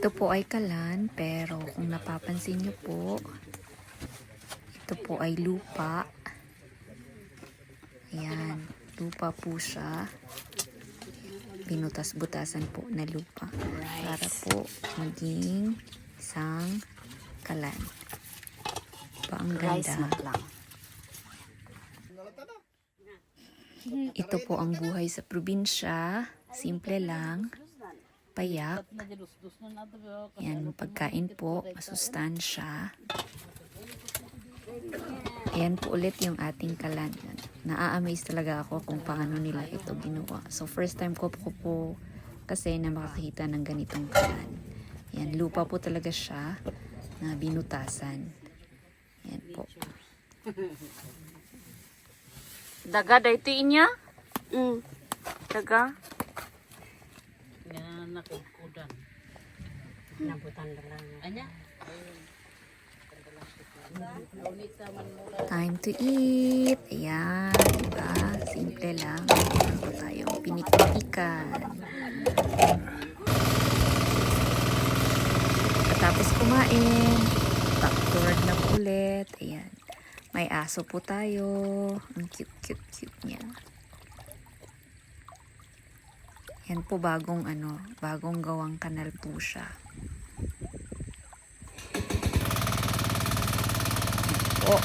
Ito po ay kalan, pero kung napapansin nyo po, ito po ay lupa. Ayan, lupa po siya. Binutas-butasan po na lupa. Para po maging isang kalan. Pa ang Rice ganda. Ito po ang buhay sa probinsya. Simple lang. Payak. Yan, pagkain po, masustansya. Ayan po ulit yung ating kalan. Naa-amaze talaga ako kung paano nila ito ginawa. So, first time ko po, po kasi na makakita ng ganitong kalan. Yan, lupa po talaga siya na binutasan. Yan po. Daga, dito inya? Mm. Daga? Nabutan na lang. Anya? Time to eat. Ayan, diba? Simple lang. Meron po tayong pinikpikan. Pagkatapos kumain, backward na po ulit. Ayan. May aso po tayo. Ang cute, cute, cute niya. Yan po bagong ano, bagong gawang kanal po siya. Oh,